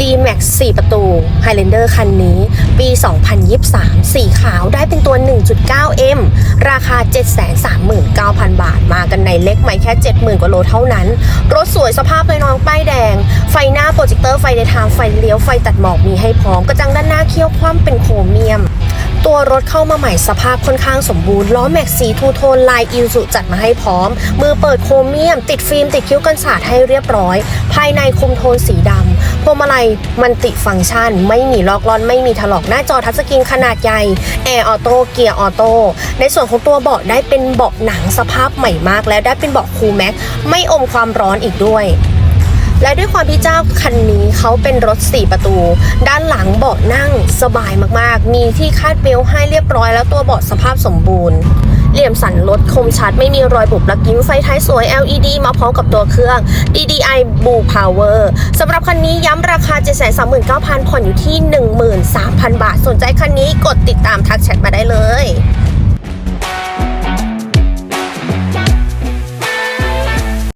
D-Max 4 ประตู Highlander คันนี้ ปี 2023 สีขาวได้เป็นตัว 1.9M ราคา 739,000 บาท มากันในเล็กไม่แค่ 70,000 กว่าโลเท่านั้น รถสวยสภาพเลยน้องป้ายแดง ไฟหน้าโปรเจคเตอร์ไฟในทางไฟเลี้ยวไฟตัดหมอกมีให้พร้อม กระจังด้านหน้าเคี้ยวคว่ำเป็นโครเมียม ตัวรถเข้ามาใหม่สภาพค่อนข้างสมบูรณ์ ล้อแม็กซีทูโทนลายอิวสุจัดมาให้พร้อม มือเปิดโครเมียม ติดฟิล์ม ติดคิ้วกันสาดให้เรียบร้อย ภายในคุมโทนสีดำพวงมาลัยมันติฟังก์ชัน ไม่มีลอกลอนไม่มีถลอกหน้าจอทัชสกรีนขนาดใหญ่แอร์ออโต้เกียร์ออโต้ในส่วนของตัวเบาะได้เป็นเบาะหนังสภาพใหม่มาก และได้เป็นเบาะคูลแม็กไม่อมความร้อนอีกด้วย และด้วยความที่เจ้าคันนี้เขาเป็นรถ 4 ประตู ด้านหลังเบาะนั่งสบายมากๆ มีที่คาดเบลให้เรียบร้อยแล้วตัวเบาะสภาพสมบูรณ์เหลี่ยมสันรถคมชัดไม่มีรอยบุบลักยิ้มไฟท้ายสวย LED มาพร้อมกับตัวเครื่อง DDI Blue Power สำหรับคันนี้ย้ำราคา 739,000 ผ่อนอยู่ที่ 13,000 บาท สนใจคันนี้กด